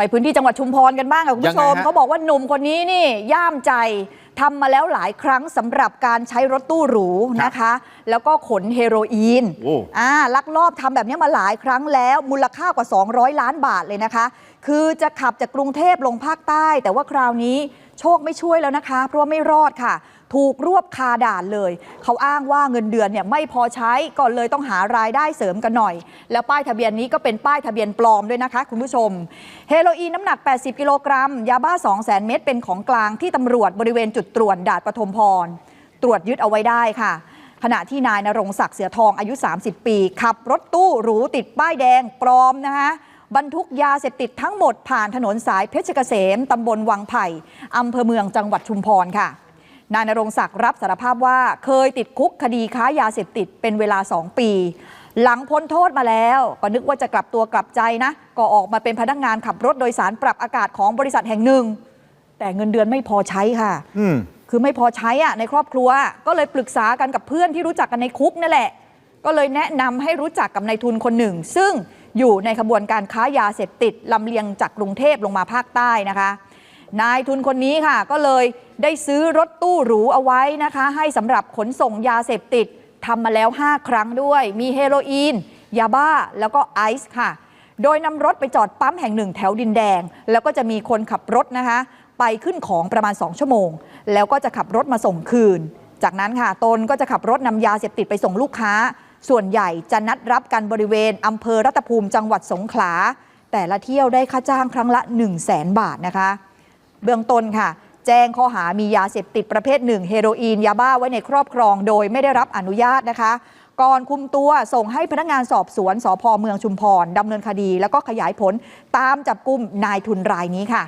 ไปพื้นที่จังหวัดชุมพรกันบ้างค่ะคุณผู้ชมยังไงฮะเขาบอกว่าหนุ่มคนนี้นี่ย่ามใจทำมาแล้วหลายครั้งสำหรับการใช้รถตู้หรูนะคะ แล้วก็ขนเฮโรอีนโอ้อ่าลักลอบทำแบบนี้มาหลายครั้งแล้ว มูลค่ากว่า 200 ล้านบาทเลยนะคะ คือจะขับจากกรุงเทพลงภาคใต้ แต่ว่าคราวนี้โชคไม่ช่วยแล้วนะคะ เพราะว่าไม่รอดค่ะ ถูกรวบคาด่านเลย เขาอ้างว่าเงินเดือนเนี่ยไม่พอใช้ก็เลยต้องหารายได้เสริมกันหน่อย แล้วป้ายทะเบียนนี้ก็เป็นป้ายทะเบียนปลอมด้วยนะคะ คุณผู้ชม เฮโรอีนน้ำหนัก 80 กิโลกรัม ยาบ้า 200,000เม็ดเป็นของกลางที่ตำรวจบริเวณจุดตรวจด่านปฐมพร ตรวจยึดเอาไว้ได้ค่ะขณะที่นายนรงศักดิ์เสือทองอายุ 30 ปี ขับรถตู้หรูติดป้ายแดงปลอมนะคะบรรทุกยาเสพติดทั้งหมดผ่านถนนสายเพชรเกษมตำบลวังไผ่อำเภอเมืองจังหวัดชุมพรค่ะ นายนรงศักดิ์รับสารภาพว่าเคยติดคุกคดีค้ายาเสพติดเป็นเวลา 2 ปี หลังพ้นโทษมาแล้วก็นึกว่าจะกลับตัวกลับใจนะ ก็ออกมาเป็นพนักงานขับรถโดยสารปรับอากาศของบริษัทแห่งหนึ่ง แต่เงินเดือนไม่พอใช้ค่ะอืมคือไม่พอใช้อะในครอบครัว ก็เลยปรึกษากันกับเพื่อนที่รู้จักกันในคุกนั่นแหละ ก็เลยแนะนำให้รู้จักกับนายทุนคนหนึ่ง ซึ่งอยู่ในขบวนการค้ายาเสพติดลำเลียงจากกรุงเทพลงมาภาคใต้นะคะ นายทุนคนนี้ค่ะ ก็เลยได้ซื้อรถตู้หรูเอาไว้นะคะ ให้สำหรับขนส่งยาเสพติดทำมาแล้ว 5 ครั้งด้วย มีเฮโรอีน ยาบ้า แล้วก็ไอซ์ค่ะ โดยนำรถไปจอดปั๊มแห่งหนึ่งแถวดินแดง แล้วก็จะมีคนขับรถนะคะ ไปขึ้นของประมาณ 2 ชั่วโมง แล้วก็จะขับรถมาส่งคืน จากนั้นค่ะ ตนก็จะขับรถนำยาเสพติดไปส่งลูกค้า ส่วนใหญ่จะนัดรับกันบริเวณอำเภอรัตภูมิจังหวัดสงขลา แต่ละเที่ยวได้ค่าจ้างครั้งละ 1 0 0 0 0แสนบาทนะคะ เบื้องต้นค่ะ แจ้งข้อหามียาเสพติดประเภทหนึ่งเฮโรอีนยาบ้าไว้ในครอบครองโดยไม่ได้รับอนุญาตนะคะ ก่อนคุมตัวส่งให้พนักงานสอบสวนสพเมืองชุมพรดำเนินคดี แล้วก็ขยายผลตามจับกลุ่มนายทุนรายนี้ค่ะ